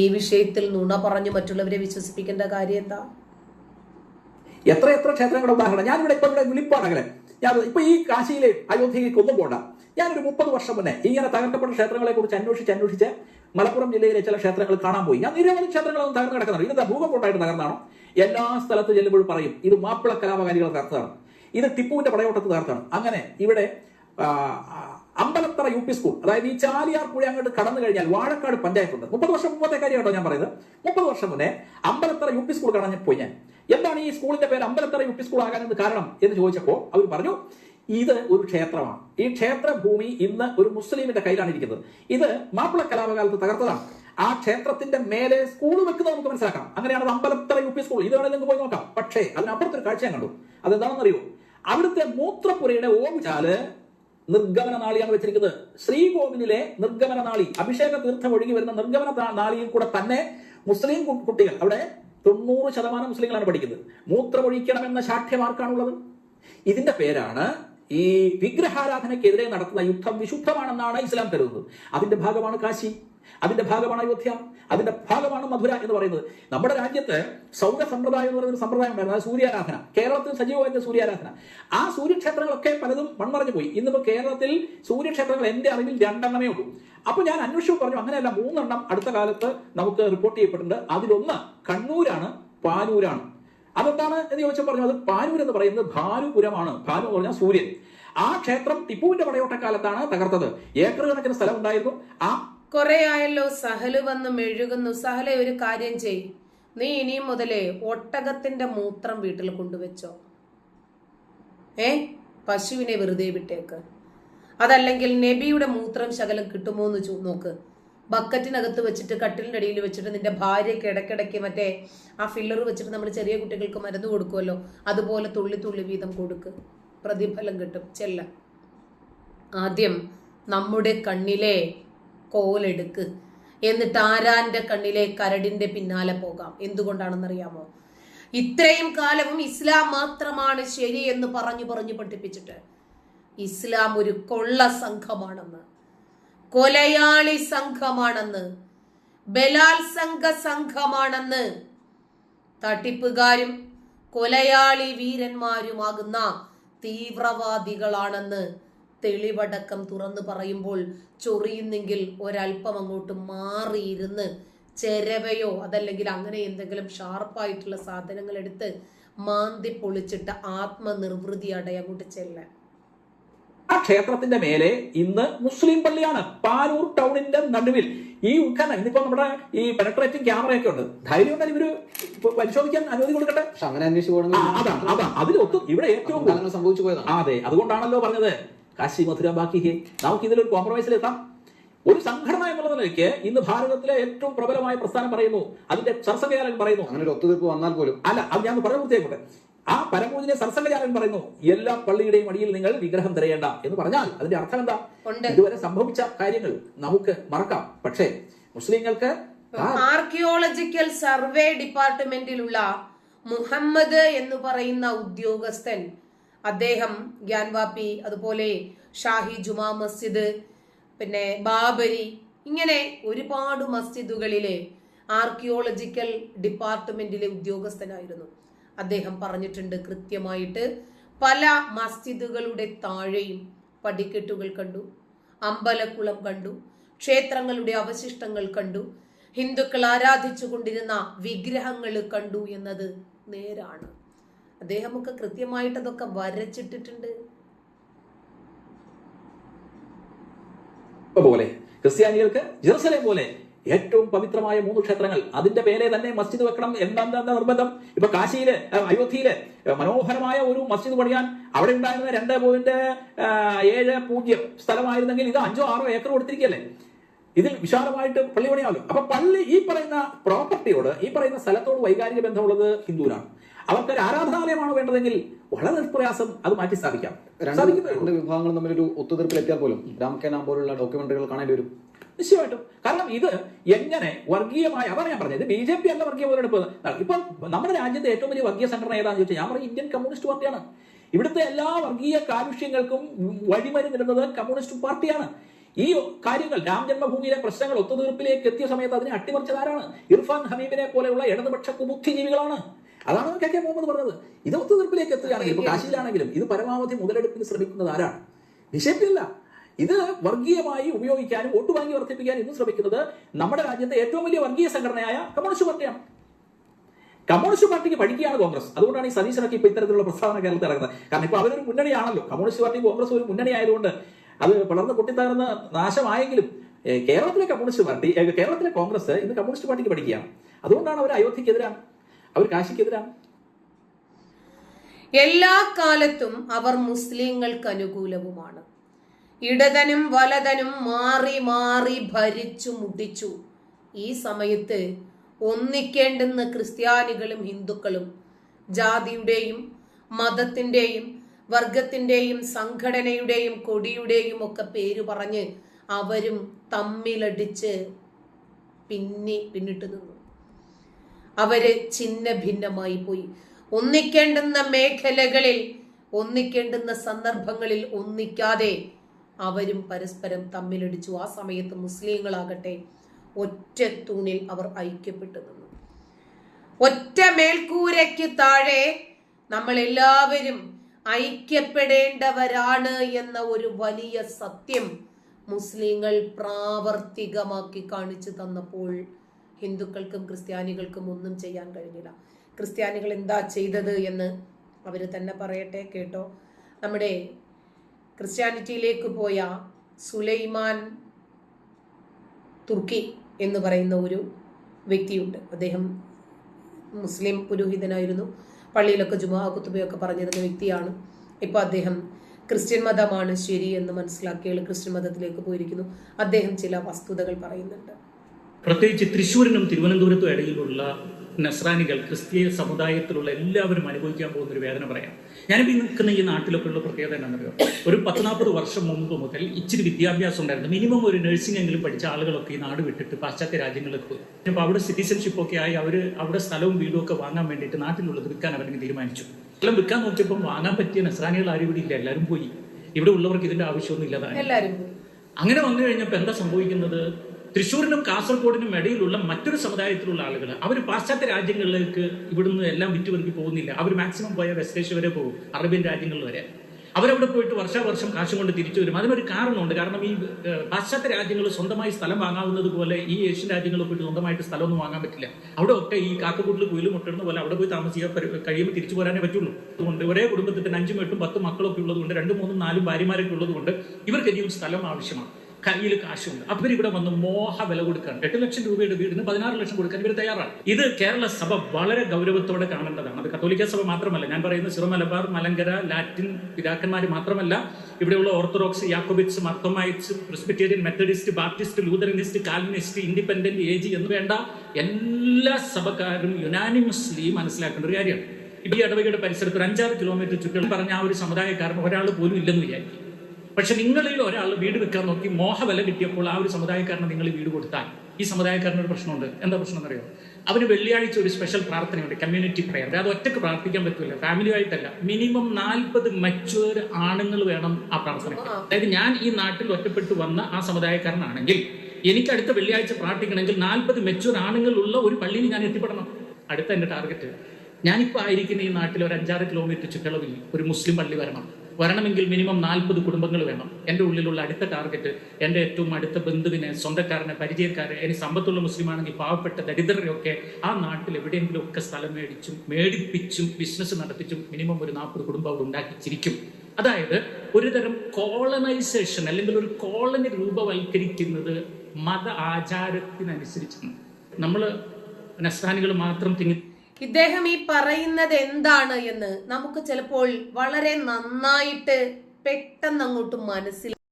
ഈ വിഷയത്തിൽ നുണ പറഞ്ഞു മറ്റുള്ളവരെ വിശ്വസിപ്പിക്കേണ്ട കാര്യം എന്താ? എത്ര എത്ര ക്ഷേത്രങ്ങളുടെ ഉദാഹരണം. ഞാനിവിടെ ഇപ്പൊ ഇവിടെ വിളിപ്പാണെങ്കിൽ ഞാൻ ഇപ്പൊ ഈ കാശിയിലെ അയോധ്യയിലേക്ക് ഒന്നും പോണ്ട. ഞാനൊരു മുപ്പത് വർഷം മുന്നേ ഇങ്ങനെ തകർക്കപ്പെട്ട ക്ഷേത്രങ്ങളെ കുറിച്ച് അന്വേഷിച്ച് അന്വേഷിച്ച് മലപ്പുറം ജില്ലയിലെ ചില ക്ഷേത്രങ്ങൾ കാണാൻ പോയി. ഞാൻ നിരവധി ക്ഷേത്രങ്ങളൊന്നും തകർന്നു കിടക്കുന്നുണ്ട്. ഇതെന്താ കൊണ്ടായിട്ട് തകർന്നാണോ? എല്ലാ സ്ഥലത്ത് ചെല്ലുമ്പോഴും പറയും ഇത് മാപ്പിള കലാപകാരികൾ തകർത്തതാണ്. ഇത് ടിപ്പുവിന്റെ പടയോട്ടത്ത് തകർത്താണ് അങ്ങനെ ഇവിടെ അമ്പലത്തറ യു പി സ്കൂൾ. അതായത് ഈ ചാലിയാർ പുഴ അങ്ങോട്ട് കടന്നു കഴിഞ്ഞാൽ വാഴക്കാട് പഞ്ചായത്ത് ഉണ്ട് മുപ്പത് വർഷം മുമ്പത്തെ കാര്യം കേട്ടോ ഞാൻ പറയുന്നത്. മുപ്പത് വർഷം മുന്നേ അമ്പലത്തറ യു പി സ്കൂൾ കാണാൻ പോയി ഞാൻ എന്താണ് ഈ സ്കൂളിന്റെ പേര് അമ്പലത്തറ യു പി സ്കൂൾ ആകാനെന്ന് കാരണം എന്ന് ചോദിച്ചപ്പോൾ അവർ പറഞ്ഞു ഇത് ഒരു ക്ഷേത്രമാണ്. ഈ ക്ഷേത്ര ഭൂമി ഇന്ന് ഒരു മുസ്ലിമിന്റെ കയ്യിലാണ് ഇരിക്കുന്നത്. ഇത് മാപ്പിള കലാപകാലത്ത് തകർത്തതാണ്. ആ ക്ഷേത്രത്തിന്റെ മേലെ സ്കൂൾ വെക്കുന്നത് നമുക്ക് മനസ്സിലാക്കാം. അങ്ങനെയാണ് അമ്പലത്തറ യു പി സ്കൂൾ. ഇത് വേണമെങ്കിൽ നിങ്ങൾക്ക് പോയി നോക്കാം. പക്ഷേ അതിനപ്പുറത്തൊരു കാഴ്ച ഞാൻ കണ്ടു. അതെന്താണെന്നറിയോ? അവിടുത്തെ മൂത്രപ്പുരയുടെ ഓവുചാൽ നിർഗമന നാളിയാണ് വെച്ചിരിക്കുന്നത്. ശ്രീകോവിലിലെ നിർഗമന നാളി അഭിഷേക തീർത്ഥം ഒഴുകി വരുന്ന നിർഗമന നാളിയിൽ കൂടെ തന്നെ മുസ്ലിം കുട്ടികൾ അവിടെ തൊണ്ണൂറ് ശതമാനം മുസ്ലിങ്ങളാണ് പഠിക്കുന്നത്. മൂത്രമൊഴിക്കണമെന്ന ശാഠ്യമാർക്കാണുള്ളത് ഇതിന്റെ പേരാണ് ഈ വിഗ്രഹാരാധനയ്ക്കെതിരെ നടത്തുന്ന യുദ്ധം വിശുദ്ധമാണെന്നാണ് ഇസ്ലാം കരുതുന്നത്. അതിന്റെ ഭാഗമാണ് കാശി. അതിന്റെ ഭാഗമാണ് അയോധ്യ അതിന്റെ ഭാഗമാണ് മധുര എന്ന് പറയുന്നത്. നമ്മുടെ രാജ്യത്ത് സൗര സമ്പ്രദായം എന്ന് പറയുന്ന സമ്പ്രദായം ഉണ്ടായിരുന്നു അത് സൂര്യാരാധന. കേരളത്തിൽ സജീവമായിട്ട് സൂര്യാരാധന. ആ സൂര്യക്ഷേത്രങ്ങളൊക്കെ പലതും മൺമറഞ്ഞു പോയി. ഇന്നിപ്പോ കേരളത്തിൽ സൂര്യക്ഷേത്രങ്ങൾ എന്റെ അറിവിൽ രണ്ടെണ്ണമേ ഉള്ളൂ. അപ്പൊ ഞാൻ അന്വേഷിച്ചു പറഞ്ഞു അങ്ങനെയല്ല മൂന്നെണ്ണം അടുത്ത കാലത്ത് നമുക്ക് റിപ്പോർട്ട് ചെയ്യപ്പെട്ടിട്ടുണ്ട്. അതിലൊന്ന് കണ്ണൂരാണ് പാനൂരാണ്. അതെന്താണ് എന്ന് ചോദിച്ചാൽ പറഞ്ഞു അത് പാനൂർ എന്ന് പറയുന്നത് ഭാനുപുരമാണ്. ഭാനു എന്ന് പറഞ്ഞാൽ സൂര്യൻ. ആ ക്ഷേത്രം ടിപ്പുവിന്റെ പടയോട്ടക്കാലത്താണ് തകർത്തത്. ഏക്കർ കണക്കിന് സ്ഥലം ഉണ്ടായിരുന്നു ആ കുറെ ആയല്ലോ സഹൽ വന്ന് മെഴുകുന്നു. സഹലെ ഒരു കാര്യം ചെയ്. നീ ഇനിയും മുതലേ ഒട്ടകത്തിന്റെ മൂത്രം വീട്ടിൽ കൊണ്ടുവച്ചോ. ഏ? പശുവിനെ വെറുതെ വിട്ടേക്ക്. അതല്ലെങ്കിൽ നബിയുടെ മൂത്രം ശകലം കിട്ടുമോ എന്ന് നോക്ക്. ബക്കറ്റിനകത്ത് വെച്ചിട്ട് കട്ടിലിന്റെ അടിയിൽ വെച്ചിട്ട് നിന്റെ ഭാര്യയ്ക്ക് ഇടയ്ക്കിടയ്ക്ക് മറ്റേ ആ ഫില്ലർ വെച്ചിട്ട് നമ്മൾ ചെറിയ കുട്ടികൾക്ക് മരുന്ന് കൊടുക്കുമല്ലോ അതുപോലെ തുള്ളി തുള്ളി വീതം കൊടുക്ക്. പ്രതിഫലം കിട്ടും. ചെല്ല. ആദ്യം നമ്മുടെ കണ്ണിലെ കോലെടുക്ക്. എന്നിട്ട് ആരാന്റെ കണ്ണിലെ കരടിന്റെ പിന്നാലെ പോകാം. എന്തുകൊണ്ടാണെന്നറിയാമോ? ഇത്രയും കാലവും ഇസ്ലാം മാത്രമാണ് ശരി എന്ന് പറഞ്ഞു പറഞ്ഞു പഠിപ്പിച്ചിട്ട് ഇസ്ലാം ഒരു കൊള്ള സംഘമാണെന്ന് കൊലയാളി സംഘമാണെന്ന് ബലാത്സംഗ സംഘമാണെന്ന് തട്ടിപ്പുകാരും കൊലയാളി വീരന്മാരുമാകുന്ന തീവ്രവാദികളാണെന്ന് തെളിവടക്കം തുറന്നു പറയുമ്പോൾ ചൊറിയുന്നെങ്കിൽ ഒരല്പം അങ്ങോട്ട് മാറിയിരുന്ന് ചെരവയോ അതല്ലെങ്കിൽ അങ്ങനെ എന്തെങ്കിലും ഷാർപ്പായിട്ടുള്ള സാധനങ്ങൾ എടുത്ത് മാന്തി പൊളിച്ചിട്ട് ആത്മനിർവൃതി അടയ അങ്ങോട്ട് ചെല്ലാൻ. ആ ക്ഷേത്രത്തിന്റെ മേലെ ഇന്ന് മുസ്ലിം പള്ളിയാണ്. പാനൂർ ടൗണിന്റെ നടുവിൽ. ഈ ഉദ്ഘാടനം ഇന്നിപ്പോ നമ്മുടെ ഈ പെനട്രേറ്റിംഗ് ക്യാമറയൊക്കെ ഉണ്ട്. ധൈര്യം ഉണ്ടെങ്കിൽ ഇവർ പരിശോധിക്കാൻ അനുമതി കൊടുക്കട്ടെ? പക്ഷെ അങ്ങനെ അന്വേഷിച്ചു അതാണ് അതാണ്. അതിലൊത്തും ഇവിടെ ഏറ്റവും സംഭവിച്ചു പോയതാണ്. അതെ. അതുകൊണ്ടാണല്ലോ പറഞ്ഞത്. കാശി മധുര ബാക്കി ഹേ നമുക്ക് ഇതിലൊരു കോംപ്രമൈസിലെത്താം ഒരു സംഘടന എന്നുള്ള നിലയ്ക്ക് ഇന്ന് ഭാരതത്തിലെ ഏറ്റവും പ്രബലമായ പ്രസ്ഥാനം പറയുന്നു. അതിന്റെ സർസംഘചാലകൻ പറയുന്നു. അങ്ങനെ ഒരു ഒത്തുതീർപ്പ് വന്നാൽ പോലും. അല്ല അത് ഞാൻ പറഞ്ഞു പൂർത്തിയാക്കട്ടെ. ആ പരമൂജിനെ സർസംഘചാലകൻ പറയുന്നു. എല്ലാ പള്ളിയുടെയും അടിയിൽ നിങ്ങൾ വിഗ്രഹം തിരയേണ്ട എന്ന് പറഞ്ഞാൽ അതിന്റെ അർത്ഥം എന്താ? ഉണ്ട്. ഇതുവരെ സംഭവിച്ച കാര്യങ്ങൾ നമുക്ക് മറക്കാം. പക്ഷേ മുസ്ലിങ്ങൾക്ക് ആ ആർക്കിയോളജിക്കൽ സർവേ ഡിപ്പാർട്ട്മെന്റിലുള്ള മുഹമ്മദ് എന്ന് പറയുന്ന ഉദ്യോഗസ്ഥൻ അദ്ദേഹം ഗ്യാൻവാപ്പി അതുപോലെ ഷാഹി ജുമാ മസ്ജിദ് പിന്നെ ബാബരി ഇങ്ങനെ ഒരുപാട് മസ്ജിദുകളിലെ ആർക്കിയോളജിക്കൽ ഡിപ്പാർട്ട്മെന്റിലെ ഉദ്യോഗസ്ഥനായിരുന്നു. അദ്ദേഹം പറഞ്ഞിട്ടുണ്ട് കൃത്യമായിട്ട് പല മസ്ജിദുകളുടെ താഴെയും പടിക്കെട്ടുകൾ കണ്ടു അമ്പലക്കുളം കണ്ടു ക്ഷേത്രങ്ങളുടെ അവശിഷ്ടങ്ങൾ കണ്ടു ഹിന്ദുക്കൾ ആരാധിച്ചു കൊണ്ടിരുന്ന വിഗ്രഹങ്ങൾ കണ്ടു എന്നത് നേരാണ്. അദ്ദേഹമൊക്കെ കൃത്യമായിട്ട് അതൊക്കെ വരച്ചിട്ടിട്ടുണ്ട് പോലെ ക്രിസ്ത്യാനികൾക്ക് ജെറുസലേം പോലെ ഏറ്റവും പവിത്രമായ മൂന്ന് ക്ഷേത്രങ്ങൾ അതിന്റെ പേരെ തന്നെ മസ്ജിദ് വെക്കണം എന്താ നിർബന്ധം ഇപ്പൊ കാശിയിൽ അയോധ്യയിൽ മനോഹരമായ ഒരു മസ്ജിദ് പണിയാൻ അവിടെ ഉണ്ടായിരുന്ന രണ്ട് പോയിന്റ് ഏഴ് പൂജ്യം സ്ഥലമായിരുന്നെങ്കിൽ ഇത് അഞ്ചോ ആറോ ഏക്കർ കൊടുത്തിരിക്കല്ലേ ഇതിൽ വിശാലമായിട്ട് പള്ളി പണിയാമല്ലോ. അപ്പൊ പള്ളി ഈ പറയുന്ന പ്രോപ്പർട്ടിയോട് ഈ പറയുന്ന സ്ഥലത്തോട് വൈകാരിക ബന്ധമുള്ളത് ഹിന്ദുവിനാണ്. അവർക്ക് ഒരു ആരാധനാലയമാണ് വേണ്ടതെങ്കിൽ വളരെ നിഷ്പ്രയാസം അത് മാറ്റി സ്ഥാപിക്കാം. രണ്ട് വിഭാഗങ്ങൾ തമ്മിലൊരു ഒത്തുതീർപ്പിലെത്തിയാൽ പോലും രാം പോലുള്ള ഡോക്യുമെന്ററികൾ കാണേണ്ടി വരും. നിശ്ചയമായിട്ടും. കാരണം ഇത് എങ്ങനെ വർഗീയമായ അതാണ് ഞാൻ പറഞ്ഞത്. ബി ജെ പി അല്ല വർഗീയ മുതലെടുപ്പ് ഇപ്പൊ നമ്മുടെ രാജ്യത്തെ ഏറ്റവും വലിയ വർഗീയ സംഘടന ഏതാണെന്ന് ചോദിച്ചാൽ ഞാൻ പറയും ഇന്ത്യൻ കമ്മ്യൂണിസ്റ്റ് പാർട്ടിയാണ്. ഇവിടുത്തെ എല്ലാ വർഗീയ കാലുഷ്യങ്ങൾക്കും വഴിമരുന്നിടുന്നത് കമ്മ്യൂണിസ്റ്റ് പാർട്ടിയാണ്. ഈ കാര്യങ്ങൾ രാം ജന്മഭൂമിയിലെ പ്രശ്നങ്ങൾ ഒത്തുതീർപ്പിലേക്ക് എത്തിയ സമയത്ത് അതിനെ അട്ടിമറിച്ചതാരാണ് ഇർഫാൻ ഹമീബിനെ പോലെയുള്ള ഇടതുപക്ഷ കുബുദ്ധിജീവികളാണ്. അതാണ് കെ കെ മുഹമ്മദ് പറഞ്ഞത്. ഇത് ഒത്തുതീർപ്പിലേക്ക് എത്തുകയാണെങ്കിൽ ഇപ്പൊ കാശിയിലാണെങ്കിലും ഇത് പരമാവധി മുതലെടുപ്പിന് ശ്രമിക്കുന്നത് ആരാണ്? ബി അല്ല ഇത് വർഗീയമായി ഉപയോഗിക്കാനും വോട്ട് വാങ്ങി വർദ്ധിപ്പിക്കാനും ഇന്നും ശ്രമിക്കുന്നത് നമ്മുടെ രാജ്യത്തെ ഏറ്റവും വലിയ വർഗീയ സംഘടനയായ കമ്മ്യൂണിസ്റ്റ് പാർട്ടിയാണ്. കമ്മ്യൂണിസ്റ്റ് പാർട്ടിക്ക് പഠിക്കുകയാണ് കോൺഗ്രസ്. അതുകൊണ്ടാണ് ഈ സതീശനൊക്കെ ഇപ്പൊ ഇത്തരത്തിലുള്ള പ്രസ്താവന കേരളത്തിൽ ഇറങ്ങുന്നത്. കാരണം ഇപ്പൊ അവരൊരു മുന്നണിയാണല്ലോ. കമ്മ്യൂണിസ്റ്റ് പാർട്ടി കോൺഗ്രസ് ഒരു മുന്നണി ആയതുകൊണ്ട് അത് പിളർന്ന് പൊട്ടിത്തകർന്ന് നാശമായെങ്കിലും കേരളത്തിലെ കമ്മ്യൂണിസ്റ്റ് പാർട്ടി കേരളത്തിലെ കോൺഗ്രസ് ഇന്ന് കമ്മ്യൂണിസ്റ്റ് പാർട്ടിക്ക് പഠിക്കുകയാണ്. അതുകൊണ്ടാണ് അവർ അയോധ്യക്കെതിരാണ് അവർ കാശിക്കെതിരാണ് എല്ലാ കാലത്തും അവർ മുസ്ലിങ്ങൾക്ക് അനുകൂലവുമാണ്. ഇടതനും വലതനും മാറി മാറി ഭരിച്ചു മുടിച്ചു. ഈ സമയത്ത് ഒന്നിക്കേണ്ടെന്ന് ക്രിസ്ത്യാനികളും ഹിന്ദുക്കളും ജാതിയുടെയും മതത്തിന്റെയും വർഗത്തിന്റെയും സംഘടനയുടെയും കൊടിയുടെയും ഒക്കെ പേര് പറഞ്ഞ് അവരും തമ്മിലടിച്ച് പിന്നി പിന്നിട്ട് നിന്നു. അവർ ചിന്ന ഭിന്നമായി പോയി. ഒന്നിക്കേണ്ടുന്ന മേഖലകളിൽ ഒന്നിക്കേണ്ടുന്ന സന്ദർഭങ്ങളിൽ ഒന്നിക്കാതെ അവരും പരസ്പരം തമ്മിലടിച്ചു. ആ സമയത്ത് മുസ്ലിങ്ങളാകട്ടെ ഒറ്റ തൂണിൽ അവർ ഐക്യപ്പെട്ടു നിന്നു. ഒറ്റ മേൽക്കൂരയ്ക്ക് താഴെ നമ്മൾ എല്ലാവരും ഐക്യപ്പെടേണ്ടവരാണ് എന്ന ഒരു വലിയ സത്യം മുസ്ലിങ്ങൾ പ്രാവർത്തികമാക്കി കാണിച്ചു തന്നപ്പോൾ ഹിന്ദുക്കൾക്കും ക്രിസ്ത്യാനികൾക്കും ഒന്നും ചെയ്യാൻ കഴിഞ്ഞില്ല. ക്രിസ്ത്യാനികൾ എന്താ ചെയ്തത് എന്ന് അവർ തന്നെ പറയട്ടെ കേട്ടോ. നമ്മുടെ ക്രിസ്ത്യാനിറ്റിയിലേക്ക് പോയ സുലൈമാൻ തുർക്കി എന്ന് പറയുന്ന ഒരു വ്യക്തിയുണ്ട്. അദ്ദേഹം മുസ്ലിം പുരോഹിതനായിരുന്നു. പള്ളിയിലൊക്കെ ജുമാ കുത്തുബയൊക്കെ പറഞ്ഞിരുന്ന വ്യക്തിയാണ്. ഇപ്പോൾ അദ്ദേഹം ക്രിസ്ത്യൻ മതമാണ് ശരി എന്ന് മനസ്സിലാക്കിയാൽ ക്രിസ്ത്യൻ മതത്തിലേക്ക് പോയിരിക്കുന്നു. അദ്ദേഹം ചില വസ്തുതകൾ പറയുന്നുണ്ട്. പ്രത്യേകിച്ച് തൃശ്ശൂരിനും തിരുവനന്തപുരത്തും ഇടയിലുള്ള നസ്രാനികൾ ക്രിസ്തീയ സമുദായത്തിലുള്ള എല്ലാവരും അനുഭവിക്കാൻ പോകുന്ന ഒരു വേദന പറയാം. ഞാനിപ്പോൾ ഈ നിൽക്കുന്ന ഈ നാട്ടിലൊക്കെ ഉള്ള പ്രത്യേകത എന്താണെന്നറിയോ? ഒരു പത്ത് നാൽപ്പത് വർഷം മുമ്പ് മുതൽ ഇച്ചിരി വിദ്യാഭ്യാസം ഉണ്ടായിരുന്നു. മിനിമം ഒരു നഴ്സിംഗ് എങ്കിലും പഠിച്ച ആളുകളൊക്കെ ഈ നാട് വിട്ടിട്ട് പാശ്ചാത്യ രാജ്യങ്ങളിലേക്ക് പോയി. അപ്പോൾ അവിടെ സിറ്റിസൺഷിപ്പ് ഒക്കെ ആയി അവർ അവിടെ സ്ഥലവും വീടും ഒക്കെ വാങ്ങാൻ വേണ്ടിയിട്ട് നാട്ടിലുള്ളത് വിൽക്കാൻ അവരെങ്കിൽ തീരുമാനിച്ചു. എല്ലാം വിൽക്കാൻ നോക്കിയപ്പോൾ വാങ്ങാൻ പറ്റിയ നസ്രാനികൾ ആരും ഇവിടെ ഇല്ല. എല്ലാവരും പോയി. ഇവിടെ ഉള്ളവർക്ക് ഇതിന്റെ ആവശ്യമൊന്നും ഇല്ലാതായി. അങ്ങനെ വന്നു കഴിഞ്ഞപ്പോൾ എന്താ സംഭവിക്കുന്നത്? തൃശ്ശൂരിനും കാസർഗോഡിനും ഇടയിലുള്ള മറ്റൊരു സമുദായത്തിലുള്ള ആളുകൾ അവർ പാശ്ചാത്യ രാജ്യങ്ങളിലേക്ക് ഇവിടുന്ന് എല്ലാം വിറ്റുപെറുക്കി പോകുന്നില്ല. അവർ മാക്സിമം പോയ വെസ്റ്റേഷ്യ വരെ പോകും അറേബ്യൻ രാജ്യങ്ങളിൽ വരെ. അവരവിടെ പോയിട്ട് വർഷാവർഷം കാശും കൊണ്ട് തിരിച്ചു വരും. അതിനൊരു കാരണമുണ്ട്. കാരണം ഈ പാശ്ചാത്യ രാജ്യങ്ങൾ സ്വന്തമായി സ്ഥലം വാങ്ങാവുന്നത് പോലെ ഈ ഏഷ്യൻ രാജ്യങ്ങളിൽ പോയിട്ട് സ്വന്തമായിട്ട് സ്ഥലമൊന്നും വാങ്ങാൻ പറ്റില്ല. അവിടെ ഒക്കെ ഈ കാക്കക്കൂട്ടിൽ കുയിലും മുട്ടിടുന്ന പോലെ അവിടെ പോയി താമസിക്കാൻ കഴിയുമ്പോൾ തിരിച്ചു പോരാനേ പറ്റുള്ളൂ. അതുകൊണ്ട് ഒരേ കുടുംബത്തിൽ തന്നെ അഞ്ചും എട്ടും പത്തും മക്കളൊക്കെ ഉള്ളതുകൊണ്ട് രണ്ടും മൂന്നും നാലും ഭാര്യമാരൊക്കെ ഉള്ളതുകൊണ്ട് ഇവർക്ക് സ്ഥലം ആവശ്യമാണ്. കയ്യിൽ കാശുണ്ട്. അപ്പൊ ഇവിടെ വന്ന് മോഹ വില കൊടുക്കാൻ എട്ട് ലക്ഷം രൂപയുടെ വീടിന് പതിനാറ് ലക്ഷം കൊടുക്കാൻ ഇവർ തയ്യാറാണ്. ഇത് കേരള സഭ വളരെ ഗൗരവത്തോടെ കാണേണ്ടതാണ്. അത് കത്തോലിക്ക സഭ മാത്രമല്ല ഞാൻ പറയുന്ന സിറോ മലബാർ മലങ്കര ലാറ്റിൻ പിതാക്കന്മാർ മാത്രമല്ല ഇവിടെയുള്ള orthodox Jacobites Marthomites Presbyterian Methodist Baptist Lutheranist Calvinist independent age എന്ന് വേണ്ട എല്ലാ സഭക്കാരും യുനാനിമസ്ലി മനസ്സിലാക്കേണ്ട ഒരു കാര്യമാണ്. ഈ ഇടവകയുടെ പരിസരത്ത് ഒരു അഞ്ചാറ് കിലോമീറ്റർ ചുറ്റും പറഞ്ഞ ആ ഒരു സമുദായക്കാരൻ ഒരാൾ പോലും ഇല്ലെന്ന് വിചാരിക്കും. പക്ഷെ നിങ്ങളിൽ ഒരാൾ വീട് വെക്കാൻ നോക്കി മോഹവില കിട്ടിയപ്പോൾ ആ ഒരു സമുദായക്കാരന് നിങ്ങൾ വീട് കൊടുത്താൽ ഈ സമുദായക്കാരന് ഒരു പ്രശ്നമുണ്ട്. എന്താ പ്രശ്നം എന്നറിയോ അവന് വെള്ളിയാഴ്ച ഒരു സ്പെഷ്യൽ പ്രാർത്ഥനയുണ്ട് കമ്മ്യൂണിറ്റി പ്രയർ അതായത് ഒറ്റയ്ക്ക് പ്രാർത്ഥിക്കാൻ പറ്റില്ല ഫാമിലി ആയിട്ടല്ല. മിനിമം നാൽപ്പത് മച്ചുവർ ആണുങ്ങൾ വേണം ആ പ്രാർത്ഥന അതായത് ഞാൻ ഈ നാട്ടിൽ ഒറ്റപ്പെട്ടു വന്ന ആ സമുദായക്കാരനാണെങ്കിൽ എനിക്ക് അടുത്ത വെള്ളിയാഴ്ച പ്രാർത്ഥിക്കണമെങ്കിൽ നാൽപ്പത് മെച്ചുവർ ആണുങ്ങൾ ഉള്ള ഒരു പള്ളിയിൽ ഞാൻ എത്തിപ്പെടണം. അടുത്ത എന്റെ ടാർഗറ്റ് ഞാനിപ്പോൾ ആയിരിക്കുന്ന ഈ നാട്ടിൽ ഒരു അഞ്ചാറ് കിലോമീറ്റർ ചുറ്റളവിൽ ഒരു മുസ്ലിം പള്ളി വരണം. വരണമെങ്കിൽ മിനിമം നാൽപ്പത് കുടുംബങ്ങൾ വേണം. എന്റെ ഉള്ളിലുള്ള അടുത്ത ടാർഗറ്റ് എന്റെ ഏറ്റവും അടുത്ത ബന്ധുവിനെ സ്വന്തക്കാരനെ പരിചയക്കാരെ ഇനി സമ്പത്തുള്ള മുസ്ലിമാണെങ്കിൽ പാവപ്പെട്ട ദരിദ്രരെയൊക്കെ ആ നാട്ടിൽ എവിടെയെങ്കിലും ഒക്കെ സ്ഥലം മേടിച്ചും മേടിപ്പിച്ചും ബിസിനസ് നടത്തിച്ചും മിനിമം ഒരു നാൽപ്പത് കുടുംബം അവിടെ ഉണ്ടാക്കിച്ചിരിക്കും. അതായത് ഒരുതരം കോളനൈസേഷൻ അല്ലെങ്കിൽ ഒരു കോളനി രൂപവൽക്കരിക്കുന്നത് മത ആചാരത്തിനനുസരിച്ചാണ് നമ്മൾ നസ്രാനികൾ മാത്രം തിങ്ങി ഇദ്ദേഹം ഈ പറയുന്നത് എന്താണ് എന്ന് നമുക്ക് ചിലപ്പോൾ വളരെ നന്നായിട്ട് പെട്ടെന്ന് അങ്ങോട്ട് മനസ്സിൽ